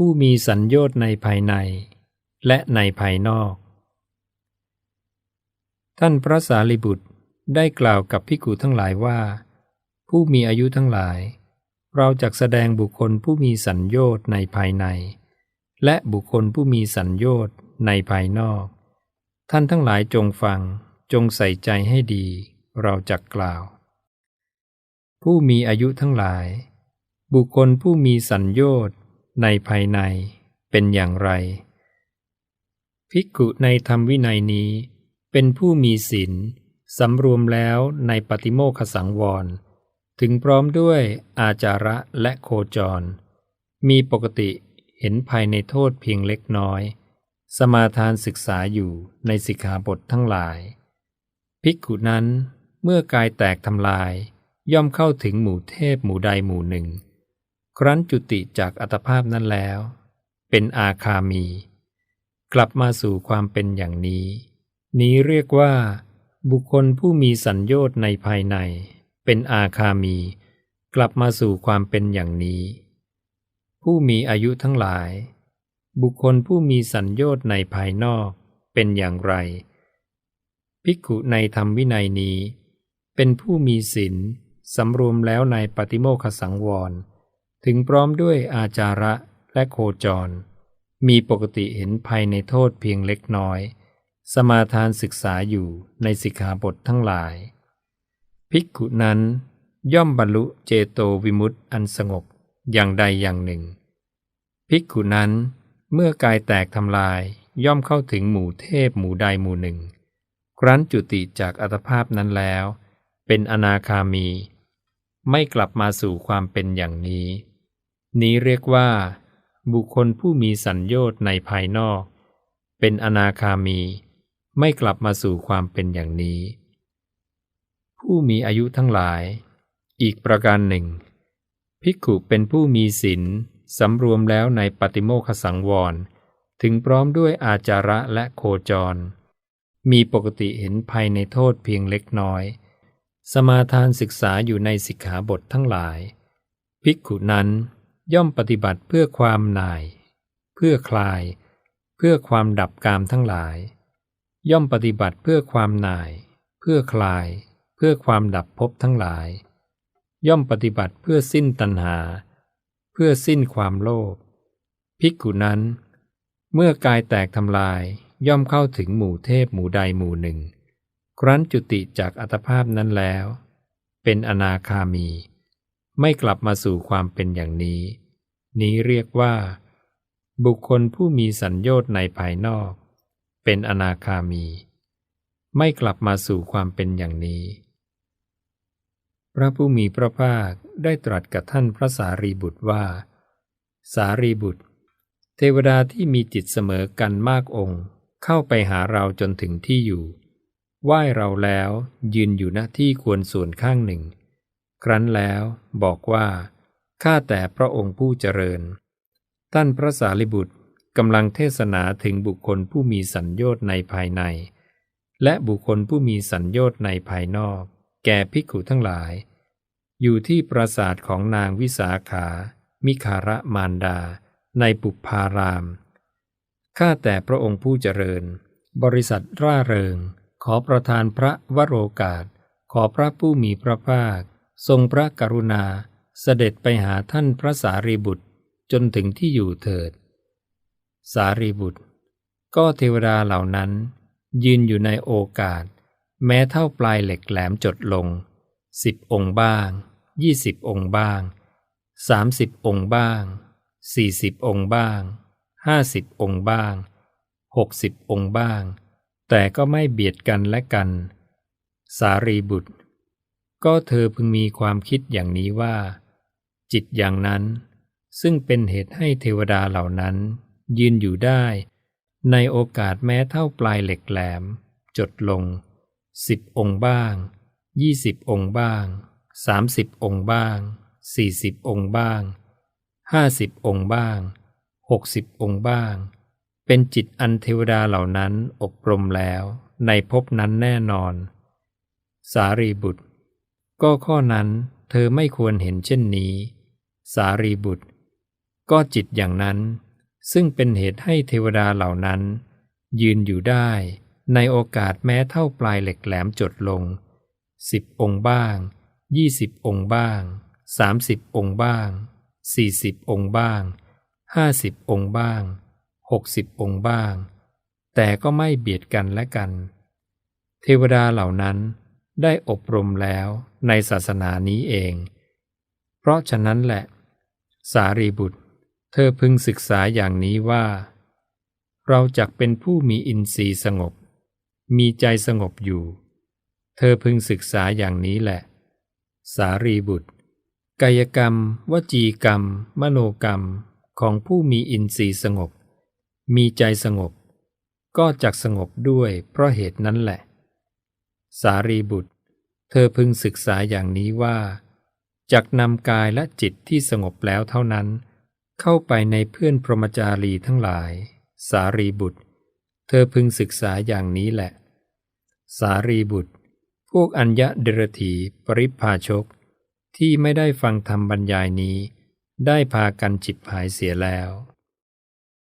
ผู้มีสัญญชน์ในภายใน และในภายนอก ท่านพระสารีบุตรได้กล่าวกับพิกุทั้งหลายว่า ผู้มีอายุทั้งหลาย เราจะแสดงบุคคลผู้มีสัญญชน์ในภายใน และบุคคลผู้มีสัญญชน์ในภายนอก ท่านทั้งหลายจงฟังจงใส่ใจให้ดี เราจะกล่าว ผู้มีอายุทั้งหลาย บุคคลผู้มีสัญญชน์ ในภายในเป็นอย่างไร ภิกขุในธรรมวินัยนี้ เป็นผู้มีศีลสำรวมแล้วในปฏิโมคสังวร ถึงพร้อมด้วยอาจาระและโคจร มีปกติเห็นภายในโทษเพียงเล็กน้อย สมาทานศึกษาอยู่ในสิกขาบททั้งหลาย ภิกขุนั้นเมื่อกายแตกทำลาย ย่อมเข้าถึงหมู่เทพหมู่ใดหมู่หนึ่ง ครั้นจุติจากอัตภาพนั้นแล้ว เป็นอาคามี กลับมาสู่ความเป็นอย่างนี้ นี้เรียกว่า บุคคลผู้มีสัญญชน์ในภายใน เป็นอาคามี กลับมาสู่ความเป็นอย่างนี้ ผู้มีอายุทั้งหลาย บุคคลผู้มีสัญญชน์ในภายนอกเป็นอย่างไร ภิกขุในธรรมวินัยนี้ เป็นผู้มีศีลสำรวมแล้วในปฏิโมคขสังวร ถึงพร้อมด้วยอาจาระและโคจร มีปกติเห็นภัยในโทษเพียงเล็กน้อย สมาทานศึกษาอยู่ในสิกขาบททั้งหลาย ภิกขุนั้นย่อมบรรลุเจโตวิมุตติอันสงบอย่างใดอย่างหนึ่ง ภิกขุนั้นเมื่อกายแตกทำลายย่อมเข้าถึงหมู่เทพหมู่ใดหมู่หนึ่ง ครั้นจุติจากอัตภาพนั้นแล้ว เป็นอนาคามี ไม่กลับมาสู่ความเป็นอย่างนี้ นี้เรียกว่า บุคคลผู้มีสัญญชน์ในภายนอก เป็นอนาคามีไม่กลับมาสู่ความเป็นอย่างนี้ ผู้มีอายุทั้งหลาย อีกประการหนึ่ง ภิกขุเป็นผู้มีศีลสำรวมแล้วในปฏิโมคสังวร ถึงพร้อมด้วยอาจาระและโคจร มีปกติเห็นภัยในโทษเพียงเล็กน้อย สมาทานศึกษาอยู่ในสิกขาบททั้งหลาย ภิกขุนั้น ย่อมปฏิบัติเพื่อความหน่าย เพื่อคลาย เพื่อความดับกามทั้งหลาย ย่อมปฏิบัติเพื่อความหน่าย เพื่อคลาย เพื่อความดับภพทั้งหลาย ย่อมปฏิบัติเพื่อสิ้นตัณหา เพื่อสิ้นความโลภภิกขุนั้น เมื่อกายแตกทำลายย่อมเข้าถึงหมู่เทพหมู่ใดหมู่หนึ่ง ครั้นจุติจากอัตภาพนั้นแล้ว เป็นอนาคามี ไม่กลับมาสู่ความเป็นอย่างนี้ นี้เรียกว่า บุคคลผู้มีสัญญน์ในภายนอก เป็นอนาคามี ไม่กลับมาสู่ความเป็นอย่างนี้ พระผู้มีพระภาคได้ตรัสกับท่านพระสารีบุตรว่า สารีบุตร เทวดาที่มีจิตเสมอกันมากองค์ เข้าไปหาเราจนถึงที่อยู่ไหว้เราแล้วยืนอยู่หน้าที่ควรส่วนข้างหนึ่ง ครั้นแล้วบอกว่า ข้าแต่พระองค์ผู้เจริญ ท่านพระสารีบุตรกำลังเทศนาถึงบุคคลผู้มีสัญญชน์ในภายใน และบุคคลผู้มีสัญญชน์ในภายนอก แก่ภิกขุทั้งหลาย อยู่ที่ปราสาทของนางวิสาขา มิคาระมารดา ในปุพาราม ข้าแต่พระองค์ผู้เจริญ บริษัทร่าเริง ขอประทานพระวโรกาส ขอพระผู้มีพระภาค ทรงพระกรุณาเสด็จไปหาท่านพระสารีบุตรจนถึงที่อยู่เถิด สารีบุตร ก็เทวดาเหล่านั้น ยืนอยู่ในโอกาส แม้เท่าปลายเหล็กแหลมจดลงสิบองค์บ้างยี่สิบองค์บ้างสามสิบองค์บ้างสี่สิบองค์บ้างห้าสิบองค์บ้างหกสิบองค์บ้าง แต่ก็ไม่เบียดกันและกัน สารีบุตร ก็เธอพึงมีความคิดอย่างนี้ว่า จิตอย่างนั้น ซึ่งเป็นเหตุให้เทวดาเหล่านั้น ยืนอยู่ได้ ในโอกาสแม้เท่าปลายเหล็กแหลม จดลงสิบองค์บ้างยี่สิบองค์บ้างสามสิบองค์บ้างสี่สิบองค์บ้างห้าสิบองค์บ้างหกสิบองค์บ้าง เป็นจิตอันเทวดาเหล่านั้นอบรมแล้ว ในภพนั้นแน่นอน สารีบุตร ก็ข้อนั้นเธอไม่ควรเห็นเช่นนี้ สารีบุตร ก็จิตอย่างนั้น ซึ่งเป็นเหตุให้เทวดาเหล่านั้น ยืนอยู่ได้ในโอกาสแม้เท่าปลายเหล็กแหลมจดลงสิบองค์บ้างยี่สิบองค์บ้างสามสิบองค์บ้างสี่สิบองค์บ้างห้าสิบองค์บ้างหกสิบองค์บ้าง แต่ก็ไม่เบียดกันและกัน เทวดาเหล่านั้น ได้อบรมแล้วในศาสนานี้เอง เพราะฉะนั้นแหละ สารีบุตร เธอพึงศึกษาอย่างนี้ว่า เราจักเป็นผู้มีอินทรีย์สงบ มีใจสงบอยู่ เธอพึงศึกษาอย่างนี้แหละ สารีบุตร กายกรรม วจีกรรม มโนกรรมของผู้มีอินทรีย์สงบ มีใจสงบ ก็จักสงบด้วยเพราะเหตุนั้นแหละ สารีบุตร เธอพึงศึกษาอย่างนี้ว่าจักนำกายและจิตที่สงบแล้วเท่านั้น เข้าไปในเพื่อนพรหมจารีทั้งหลาย สารีบุตร เธอพึงศึกษาอย่างนี้แหละ สารีบุตร พวกอัญญะเดรถีปริพาชก ที่ไม่ได้ฟังธรรมบรรยายนี้ ได้พากันจิบหายเสียแล้ว